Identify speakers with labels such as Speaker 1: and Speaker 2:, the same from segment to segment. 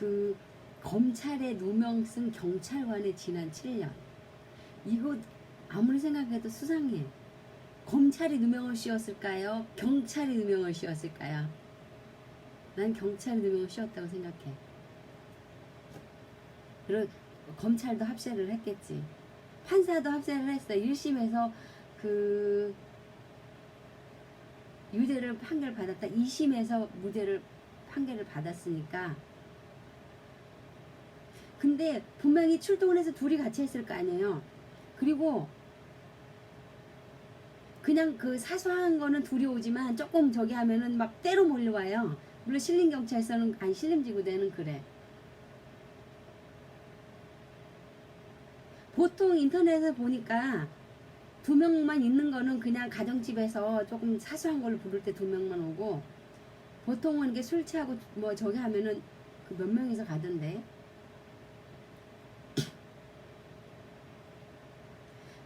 Speaker 1: 그 검찰의 누명 쓴 경찰관의 지난 7년. 이거 아무리 생각해도 수상해. 검찰이 누명을 씌웠을까요? 경찰이 누명을 씌웠을까요? 난 경찰이 누명을 씌웠다고 생각해. 그리고 검찰도 합세를 했겠지. 판사도 합세를 했어. 1심에서 그 유죄를 판결 받았다. 2심에서 무죄를 판결을 받았으니까. 근데 분명히 출동을 해서 둘이 같이 했을 거 아니에요. 그리고 그냥 그 사소한 거는 둘이 오지만 조금 저기 하면은 막 때로 몰려와요. 물론 신림 경찰서는 아니 신림 지구대는 그래. 보통 인터넷에 보니까 두 명만 있는 거는 그냥 가정집에서 조금 사소한 걸로 부를 때 두 명만 오고 보통은 이게 술 취하고 뭐 저기 하면은 그 몇 명이서 가던데.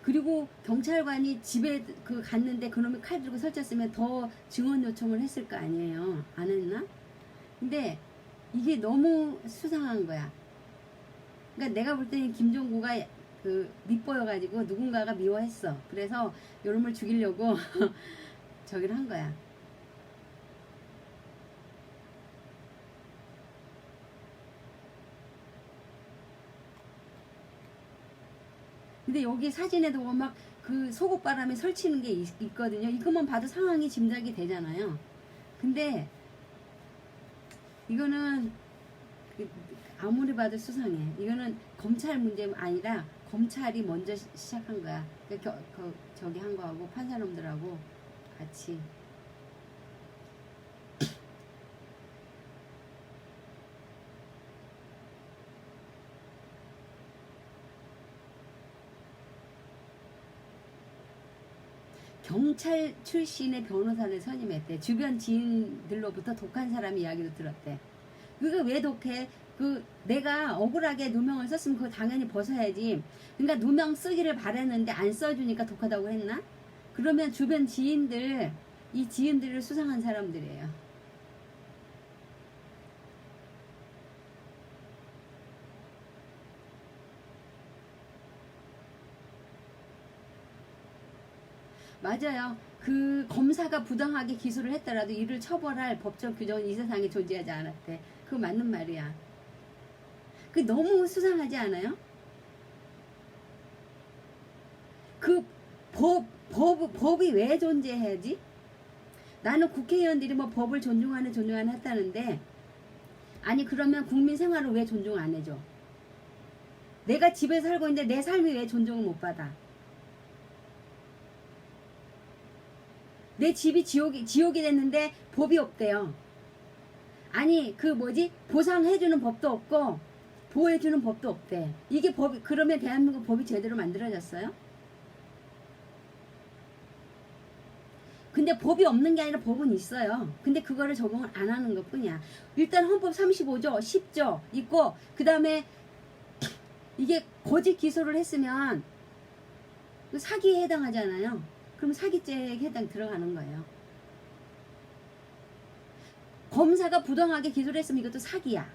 Speaker 1: 그리고 경찰관이 집에 그 갔는데 그놈이 칼 들고 설쳤으면 더 증언 요청을 했을 거 아니에요. 안 했나? 근데 이게 너무 수상한 거야. 그러니까 내가 볼 때는 김종구가 그 밉보여가지고 누군가가 미워했어. 그래서 요놈을 죽이려고 저기를 한 거야. 근데 여기 사진에도 막그 속옷바람에 설치는 게 있, 있거든요. 이것만 봐도 상황이 짐작이 되잖아요. 근데 이거는 그 아무리 봐도 수상해. 이거는 검찰 문제 아니라 검찰이 먼저 시- 시작한 거야. 그 겨, 그 저기 한 거하고 판사놈들하고 같이. 경찰 출신의 변호사를 선임했대. 주변 지인들로부터 독한 사람 이야기도 들었대. 그게 왜 독해? 그 내가 억울하게 누명을 썼으면 그거 당연히 벗어야지. 그러니까 누명 쓰기를 바랬는데 안 써주니까 독하다고 했나? 그러면 주변 지인들 이 지인들을 수상한 사람들이에요. 맞아요. 그 검사가 부당하게 기소를 했더라도 이를 처벌할 법적 규정은 이 세상에 존재하지 않았대. 그거 맞는 말이야. 그 너무 수상하지 않아요? 그 법, 법, 법이 왜 존재해야지? 나는 국회의원들이 뭐 법을 존중하는 존중하는 했다는데 아니 그러면 국민 생활을 왜 존중 안 해줘? 내가 집에 살고 있는데 내 삶이 왜 존중을 못 받아? 내 집이 지옥이 지옥이 됐는데 법이 없대요. 아니 그 뭐지 보상해주는 법도 없고 보호해주는 법도 없대. 이게 법이 그러면 대한민국 법이 제대로 만들어졌어요? 근데 법이 없는 게 아니라 법은 있어요. 근데 그거를 적용을 안 하는 것 뿐이야. 일단 헌법 35조, 10조 있고 그 다음에 이게 거짓 기소를 했으면 그 사기에 해당하잖아요. 그럼 사기죄에 해당 들어가는 거예요. 검사가 부당하게 기소를 했으면 이것도 사기야.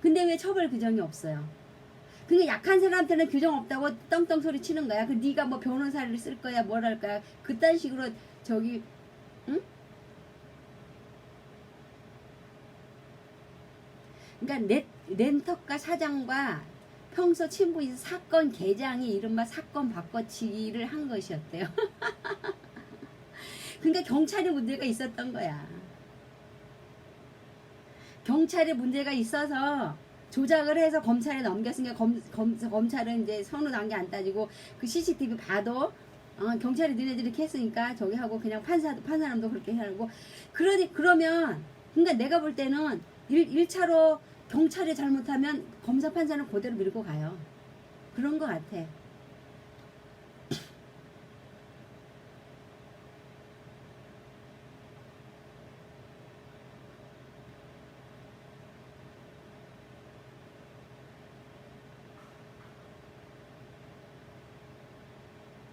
Speaker 1: 근데 왜 처벌 규정이 없어요? 그러니까 약한 사람한테는 규정 없다고 떵떵 소리 치는 거야. 그 네가 뭐 변호사를 쓸 거야, 뭘 할 거야. 그딴 식으로 저기 응? 그러니까 렌, 렌터카 사장과 평소 친분이 사건 개장이 이른바 사건 바꿔치기를 한 것이었대요. 그러니까 경찰에 문제가 있었던 거야. 경찰에 문제가 있어서 조작을 해서 검찰에 넘겼으니까 검, 검, 검찰은 이제 선우 단계 안 따지고 그 CCTV 봐도 어, 경찰이 너네들이 이렇게 했으니까 저기 하고 그냥 판사 판사람도 그렇게 하고 그러니 그러면 그러니까 내가 볼 때는 일, 1차로 경찰이 잘못하면 검사 판사는 그대로 밀고 가요. 그런 것 같아.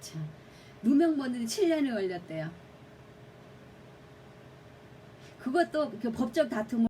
Speaker 1: 참 누명 보는데 7년이 걸렸대요. 그것도 그 법적 다툼을